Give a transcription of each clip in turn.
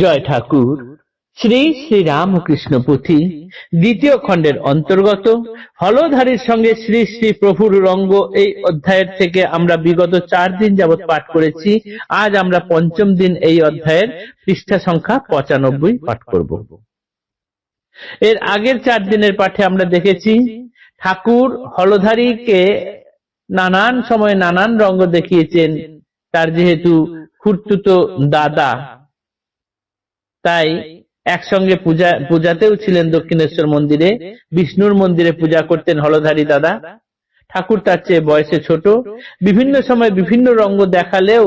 জয় ঠাকুর। শ্রী শ্রী রামকৃষ্ণ পুঁথি দ্বিতীয় খণ্ডের অন্তর্গত। হলধারীর সঙ্গে শ্রী শ্রী প্রভুর রঙ্গ এই অধ্যায়ের থেকে আমরা বিগত চার দিন যাবৎ পাঠ করেছি। আজ আমরা পঞ্চম দিন এই অধ্যায়ের পৃষ্ঠা সংখ্যা পঁচানব্বই পাঠ করব। এর আগের চার দিনের পাঠে আমরা দেখেছি, ঠাকুর হলধারীকে নানান সময় নানান রঙ্গ দেখিয়েছেন। তার যেহেতু খুর্তুতো দাদা তাই একসঙ্গে পূজা, পূজাতেও ছিলেন দক্ষিণেশ্বর মন্দিরে। বিষ্ণুর মন্দিরে পূজা করতেন হলধারী দাদা। ঠাকুর তার চেয়ে বয়সে ছোট। বিভিন্ন সময় বিভিন্ন রঙ্গ দেখালেও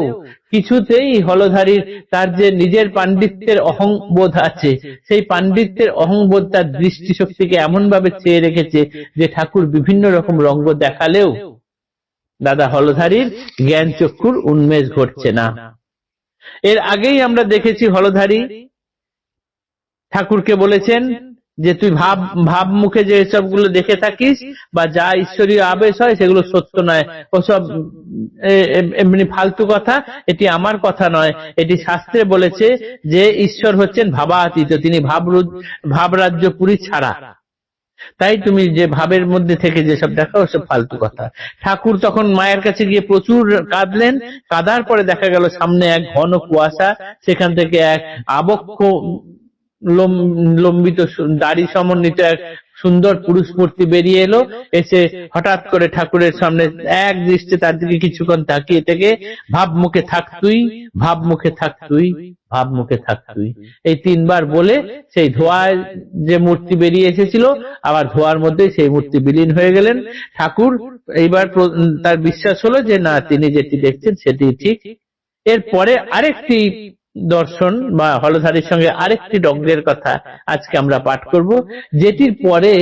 কিছুতেই হলধারীর তার যে নিজের পাণ্ডিত্যের অহংবোধ আছে, সেই পাণ্ডিত্যের অহংবোধ তার দৃষ্টিশক্তিকে এমন ভাবে চেয়ে রেখেছে যে ঠাকুর বিভিন্ন রকম রঙ্গ দেখালেও দাদা হলধারীর জ্ঞান চক্ষুর উন্মেষ ঘটছে না। এর আগেই আমরা দেখেছি হলধারী ঠাকুরকে বলেছেন যে তুই ভাব ভাব মুখে যে সবগুলো দেখে থাকিস বা যা ঈশ্বরীয় আবেশ হয় সেগুলো সত্য নয়। ওসব এমনি ফালতু কথা, এটি আমার কথা নয়। এটি শাস্ত্রে বলেছে যে ঈশ্বর হচ্ছেন ভাবাতীত, তিনি ভাব ভাবরাজ্য পুরী ছাড়া। তাই তুমি যে ভাবের মধ্যে থেকে যেসব দেখা ওসব ফালতু কথা। ঠাকুর তখন মায়ের কাছে গিয়ে প্রচুর কাঁদলেন। কাঁদার পরে দেখা গেল সামনে এক ঘন কুয়াশা, সেখান থেকে এক আবক্ষ লম্বিত দাড়ি সমন্বিত এক সুন্দর পুরুষ মূর্তি বেরিয়ে এলো। এসে হঠাৎ করে ঠাকুরের সামনে এক দৃষ্টি তার দিকে কিছুক্ষণ তাকিয়ে থেকে, ভাব মুখে থাক তুই, ভাব মুখে থাক তুই, ভাব মুখে থাক তুই। এই তিনবার বলে সেই ধোয়ায় যে মূর্তি বেরিয়ে এসেছিল, আবার ধোয়ার মধ্যে সেই মূর্তি বিলীন হয়ে গেলেন। ঠাকুর এইবার তার বিশ্বাস হলো যে, না, তিনি যেটি দেখছেন, সেটি ঠিক। এরপরে আরেকটি দর্শন বা হলধারীর সঙ্গে আরেকটি ডগ্রের কথা আজকে আমরা পাঠ করব, যেটির পরে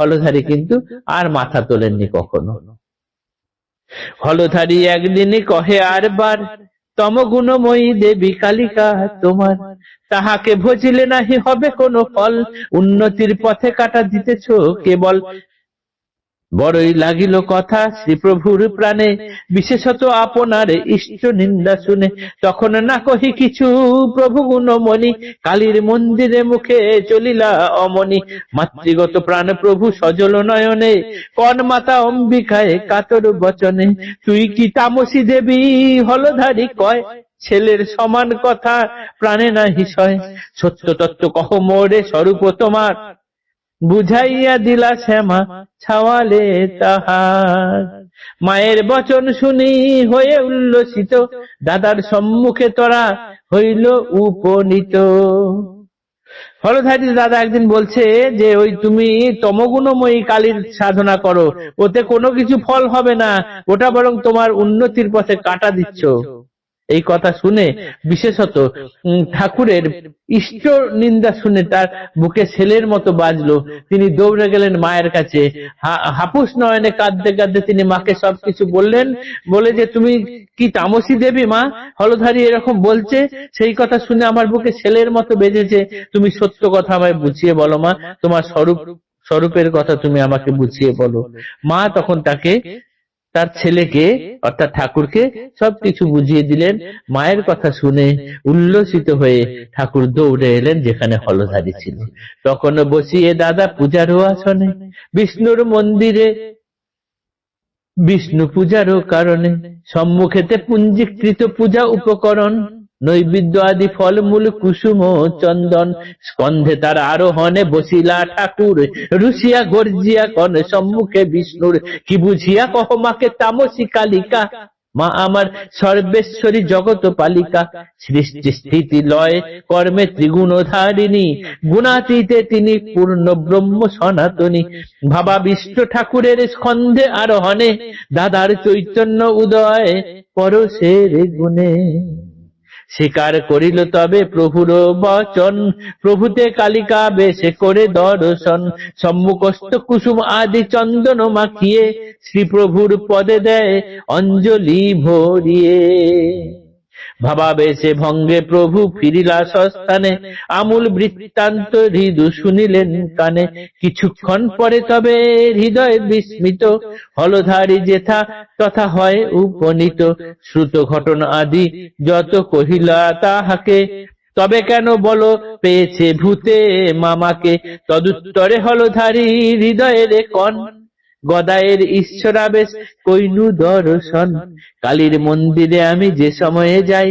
হলধারী কিন্তু আর মাথা তোলেননি কখনো। হলধারী একদিনই কহে, আরবার তম গুণময়ী দেবী কালিকা তোমার, তাহাকে ভজিলে নাহি হবে কোনো ফল, উন্নতির পথে কাটা দিতেছ কেবল বড়ই লাগিল কথা শ্রীপ্রভুর প্রাণে। বিশেষত আপনার ইষ্ট নিন্দা শুনে। তখন না কহি কিছু প্রভু গুণমণি, কালীর মন্দিরে মুখে চলিলা অমনি। মাতৃগত প্রাণ প্রভু সজল নয়নে কন মাতা অম্বিকায় কাতর বচনে। তুই কি তামসী দেবী হলধারী কয়? ছেলের সমান কথা, প্রাণে না হিসয় সত্য তত্ত্ব কহ মোরে স্বরূপ তোমার। বুঝাইয়া দিলা শ্যামা, ছাওয়ালে তাহার। মায়ের বচন শুনি হয়ে উল্লসিত, দাদার সম্মুখে তোরা হইল উপনীত। হলধারী দাদা একদিন বলছে যে, ওই তুমি তমগুণময়ী কালীর সাধনা করো, ওতে কোনো কিছু ফল হবে না, ওটা বরং তোমার উন্নতির পথে কাটা দিচ্ছ। এই কথা শুনে বিশেষত ঠাকুরের ইষ্ট নিন্দা শুনে তার বুকে ছেলের মতো বাজলো। তিনি দৌড়ে গেলেন মায়ের কাছে। হাপুস নয়নে কাঁদতে কাঁদতে তিনি মাকে সবকিছু বললেন। বলে যে, তুমি কি তামসী দেবী মা? হলধারী এরকম বলছে। সেই কথা শুনে আমার বুকে ছেলের মতো বেজেছে। তুমি সত্য কথা আমায় বুঝিয়ে বলো মা। তোমার স্বরূপ, স্বরূপের কথা তুমি আমাকে বুঝিয়ে বলো। মা তখন তাকে তার ছেলেকে অর্থাৎ ঠাকুরকে সবকিছু বুঝিয়ে দিলেন। মায়ের কথা শুনে উল্লসিত হয়ে ঠাকুর দৌড়ে এলেন যেখানে হলধারী ছিল। তখন বসিয়ে দাদা পূজার আসনে বিষ্ণুর মন্দিরে। বিষ্ণু পূজারও কারণে সম্মুখেতে পুঞ্জীকৃত পূজা উপকরণ নৈবেদ্য আদি ফলমূল, কুসুম চন্দন। স্কন্ধে তার আরোহণে বসিলা ঠাকুর। রুশিয়া গর্জিয়া কন সম্মুখে বিষ্ণুর। কি বুঝিয়া কহ মাকে তামসী কালিকা? মা আমার সর্বেশ্বরী জগত পালিকা। সৃষ্টি স্থিতি লয় কর্মে ত্রিগুণধারিণী। গুণাতীতে তিনি পূর্ণ ব্রহ্ম সনাতনী। ভাবা বিষ্ণ ঠাকুরের স্কন্ধে আরোহণে। দাদার চৈতন্য উদয় পরশের গুণে। স্বীকার করিল তবে প্রভুর বচন। প্রভুতে কালিকা বেশে করে দর্শন। সম্মুখস্থ কুসুম আদি চন্দন মাখিয়ে শ্রীপ্রভুর পদে দেয় অঞ্জলি ভরিয়ে। ভাবাবেশে ভঙ্গে প্রভু ফিরিলা সস্থানে। আমূল বৃত্তান্ত হৃদু শুনিলেন কানে। কিছুক্ষণ পরে তবে হৃদয় বিস্মিত। হলধারী যেথা, তথা হয় উপনীত। শ্রুত ঘটনা আদি যত কহিলা তাহাকে, তবে কেন বলো পেয়েছে ভূতে মামাকে? তদুত্তরে হলধারী হৃদয়ের কন গদায়ের ঈশ্বরাবেশ কইনু দর্শন। কালীর মন্দিরে আমি যে সময়ে যাই,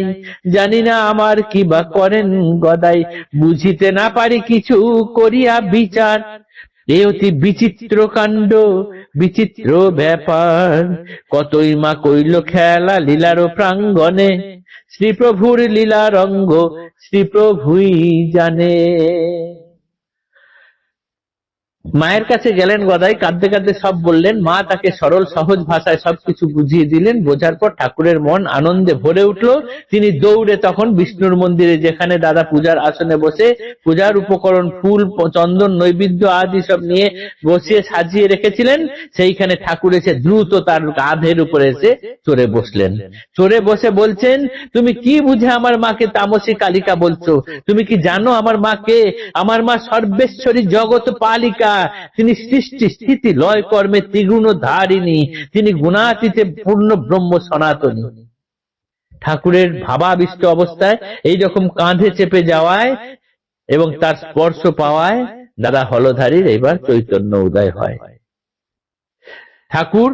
জানি না আমার কি বা করেন গদাই। বুঝিতে না পারি কিছু করিয়া বিচার। এ অতি বিচিত্র কাণ্ড, বিচিত্র ব্যাপার। কতই মা কইল খেলা লীলার প্রাঙ্গণে, শ্রীপ্রভুর লীলা রঙ্গ শ্রীপ্রভুই জানে। মায়ের কাছে গেলেন গদাই, কাঁদতে কাঁদতে সব বললেন, মা তাকে সরল, সহজ ভাষায় সবকিছু বুঝিয়ে দিলেন। বোঝার পর ঠাকুরের মন আনন্দে ভরে উঠল। তিনি দৌড়ে তখন বিষ্ণুর মন্দিরে, যেখানে দাদা পূজার আসনে বসে পূজার উপকরণ, ফুল চন্দন, নৈবেদ্য আদি সব নিয়ে বসিয়ে সাজিয়ে রেখেছিলেন। সেইখানে ঠাকুর এসে দ্রুত তার কাঁধের উপরে এসে চড়ে বসলেন। চড়ে বসে বলছেন, তুমি কি বুঝে আমার মাকে তামসী কালিকা বলছো? তুমি কি জানো আমার মাকে? আমার মা সর্বেশ্বরী জগৎ পালিকা। তিনি সৃষ্টি স্থিতি লয় কর্মে ত্রিগুণ ধারিণী তিনি গুণাতীতে পূর্ণ ব্রহ্ম সনাতনী। ঠাকুরের ভাবাবিষ্ট অবস্থায় এই রকম কাঁধে চেপে যাওয়ায় এবং তার স্পর্শ পাওয়ায় দাদা হলধারীর এবার চৈতন্য উদয় হয়। ঠাকুর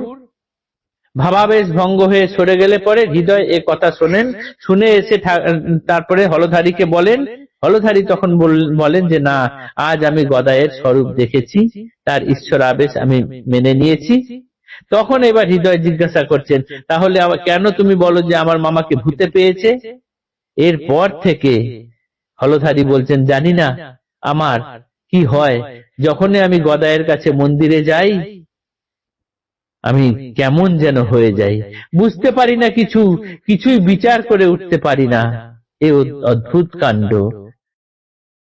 ভাবাবেশ ভঙ্গ হয়ে সরে গেলে পরে হৃদয় এ কথা শোনেন, শুনে এসে তারপরে হলধারীকে বলেন হলধারী তখন বল- বলেন যে, না, আজ আমি গদায়ের স্বরূপ দেখেছি, তার ঈশ্বর আবেশ আমি মেনে নিয়েছি। তখন এবার হৃদয় জিজ্ঞাসা করছেন, তাহলে কেন তুমি বলো যে আমার মামাকে ভূতে পেয়েছে? এরপর থেকে হলধারী বলছেন, জানি না, আমার কি হয়? যখনই আমি গদায়ের কাছে মন্দিরে যাই, আমি কেমন যেন হয়ে যাই। বুঝতে পারি না কিছু, কিছুই বিচার করে উঠতে পারি না। এ অদ্ভুত কাণ্ড।